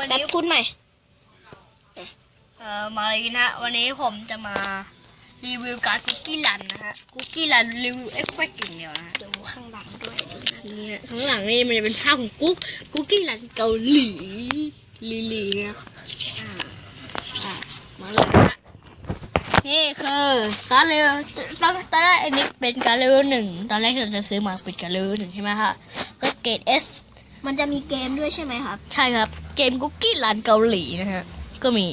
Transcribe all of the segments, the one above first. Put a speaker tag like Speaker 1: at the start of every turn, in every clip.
Speaker 1: วัน
Speaker 2: แป๊บ
Speaker 1: นี้
Speaker 2: พูดใหม่
Speaker 1: เอ่อมาเลยนะฮะวันนี้ผมจะมารีวิวการ์ดคุกกี้รันนะฮะคุกกี้รันรีวิวเอฟเฟกต์อย่างเดียวนะฮะ
Speaker 2: ดูข้างหลังด้วยดูนะ
Speaker 1: นี่ฮะข้างหลังนี่มันจะเป็นภาพของกุ๊กคุกกี้รันเกาหลีลีลีนะอ่ามาเลยนะฮะนี่คือการเลเวลตอนตอนแรกอันนี้เป็นการเลเวลหนึ่งตอนแรกเราจะซื้อมาเป็นการเลเวลหนึ่งใช่ไหมฮะก็เกรดเอส
Speaker 2: มันจะมีเกมด้วยใช่ไหมครับ
Speaker 1: ใช่ครับ เกมคุกกี้รันเกาหลีนะฮะ ก็มี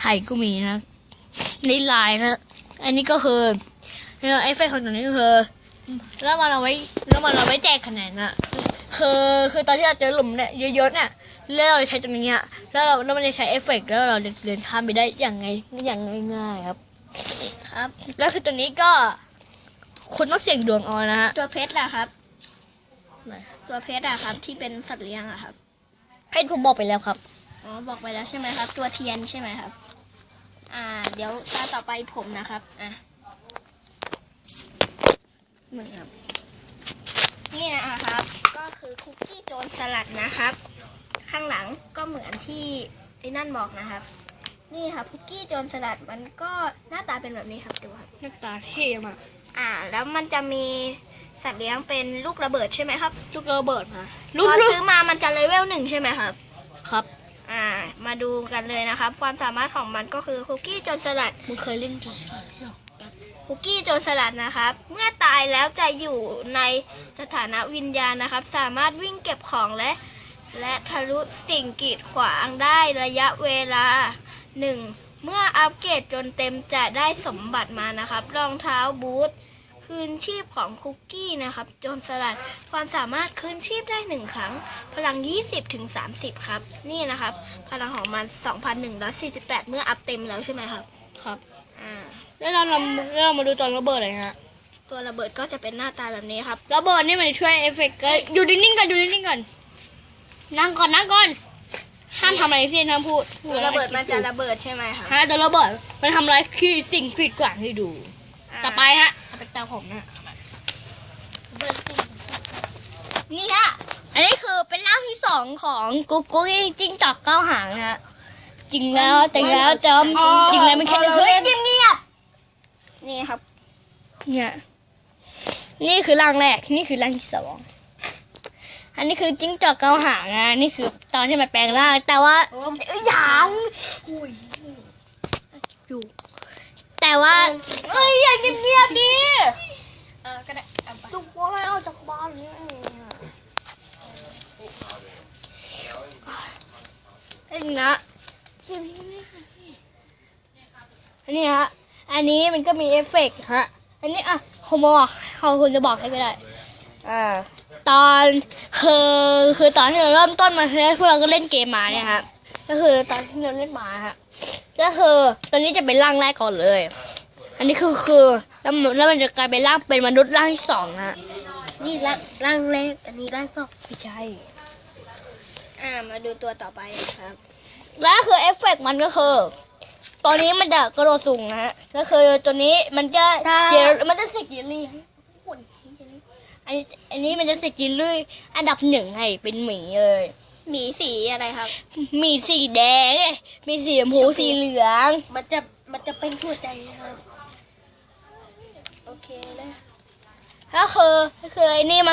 Speaker 1: ไทยก็มีนะ ในไลน์นะ อันนี้ก็คือเนี่ยไอ้เฟซของตัวนี้ก็คือแล้วมันเอาไว้แล้วมันเอาไว้แจกคะแนนนะคือคือตอนที่เราเจอหลุมเนี่ยเยอะๆเนี่ยแล้วเราใช้ตรงนี้อะแล้วเราแล้วมันจะใช้เอฟเฟกต์แล้วเราจะเดินข้ามไปได้อย่างไงอย่างง่ายๆครับ
Speaker 2: ครับ
Speaker 1: แล้วคือตัวนี้ก็คุณต้องเสี่ยงดวงเอานะฮะ
Speaker 2: ตัวเพชรล่ะครับ
Speaker 1: ไหน
Speaker 2: ตัวเพชรอะครับ ที่เป็นสัตว์เลี้ยงอะครับ
Speaker 1: ให้ผมบอกไปแล้วครับ
Speaker 2: อ๋อบอกไปแล้วใช่ไหมครับ ตัวเทียนใช่ไหมครับ อ่า เดี๋ยวตาต่อไปผมนะครับอะเหมือนครับ นี่นะครับ ก็คือคุกกี้โจรสลัดนะครับ ข้างหลังก็เหมือนที่ไอ้นั่นบอกนะครับ นี่ครับคุกกี้โจรสลัดมันก็หน้าตาเป็นแบบนี้ครับดูครับ
Speaker 1: หน้าตาเท่มาก
Speaker 2: อ่า แล้วมันจะมี สัตว์เลี้ยงเป็นลูกระเบิดใช่ไหมครับ
Speaker 1: ลูกระเบิดมา
Speaker 2: ต
Speaker 1: ลูก
Speaker 2: อน
Speaker 1: ลูก
Speaker 2: ซื้อมามันจะเลเวลหนึ่งใช่ไหมครับ
Speaker 1: ครับ
Speaker 2: อ่า มาดูกันเลยนะครับ ความสามารถของมันก็คือคุกกี้โจรสลัด
Speaker 1: มึงเคยเล่นจอสลัดหรอ
Speaker 2: คุกกี้โจรสลัดนะครับ เมื่อตายแล้วจะอยู่ในสถานะวิญญาณนะครับ สามารถวิ่งเก็บของและ และทะลุสิ่งกีดขวางได้ระยะเวลาหนึ่งเมื่ออัปเกรดจนเต็มจะได้สมบัติมานะครับ รองเท้าบูท คืนชีพของคุกกี้นะครับ โจรสลัดความสามารถคืนชีพได้หนึ่งครั้ง พลัง 20ถึง30 ครับ นี่นะครับ พลังของมัน 2,148 เมื่ออัพเต็มแล้วใช่ไหมครับ
Speaker 1: ครับ
Speaker 2: อ่า
Speaker 1: แล้วเราเราแล้วเรามาดูตอนระเบิดเลยนะฮะ
Speaker 2: ตัวระเบิดก็จะเป็นหน้าตาแบบนี้ครับ
Speaker 1: ระเบิดนี่มันช่วยเอฟเฟกต์ก็อยู่นิ่งๆก่อนอยู่นิ่งๆก่อน นั่งก่อนนั่งก่อน ห้ามทำอะไรที่ห้ามพูด
Speaker 2: ตัวระเบิดมันจะระเบิดใช่ไหมครับ
Speaker 1: ฮะตัวระเบิดมันทำอะไรคือสิ่งกีดขวางให้ดูาต่อไปฮะ เอาไปตามผมนะ
Speaker 2: เบิดสิ่ง
Speaker 1: นี่ฮะอันนี้คือเป็นร่างที่สองของกุ๊กกุ๊กจิ้งจอกเก้าหางนะฮะจริงแล้วจริงแล้วจอมจริงแล้วไม่แค่เฮ้ยเงียบ
Speaker 2: นี่ครับ
Speaker 1: ๆเนี่ย นี่คือร่างแรก นี่คือร่างที่สอง อันนี้คือจิ้งจอกเกาหางนะ นี่คือตอนที่มันแปลงร่าง แต่ว่าเอ้ยหยางอยู่แต่ ว่าเอ้ยอย่าเงียบๆดิ
Speaker 2: เออก็ได้เอาไป
Speaker 1: จุกอะไรออกจากบ้านเนี่ยเอ็งนะอันนี้ฮะอันนี้มันก็มีเอฟเฟกต์ฮะ อันนี้อะผมบอกเขาคุณจะบอกให้ก็ได้อ่าตอนคือคือตอนที่เราเริ่มต้นมาเนี่ยพวกเราก็เล่นเกมมาเนี่ยครับก็คือตอนที่เราเล่นมาฮะก็คือตอนนี้จะเป็นร่างแรกก่อนเลย อันนี้คือคือแล้วมันแล้วมันจะกลายเป็นร่างเป็นมนุษย์ร่างที่สองนะฮะ
Speaker 2: นี่ร่างร่างแรกอันนี้ร่างสอง
Speaker 1: ไม่ใช่
Speaker 2: อ่ามาดูตัวต่อไปนะครับ
Speaker 1: แล้วคือเอฟเฟกต์มันก็คือ ตอนนี้มันจะกระโดดสูงนะฮะก็คือตัวนี้มันจะ
Speaker 2: ถ้า
Speaker 1: เดี๋ยวมันจะเสกยิลลี่อันนี้อันนี้มันจะเสกยิลลี่อันดับหนึ่งให้เป็นหมีเลย
Speaker 2: หมีสีอะไรครับ
Speaker 1: มีสีแดงไงมีสีชมพูสีเหลือง
Speaker 2: มันจะมันจะเป็นหัวใจนะครับ โอเคเลย
Speaker 1: ก็คือก็คือไอ้นี่มัน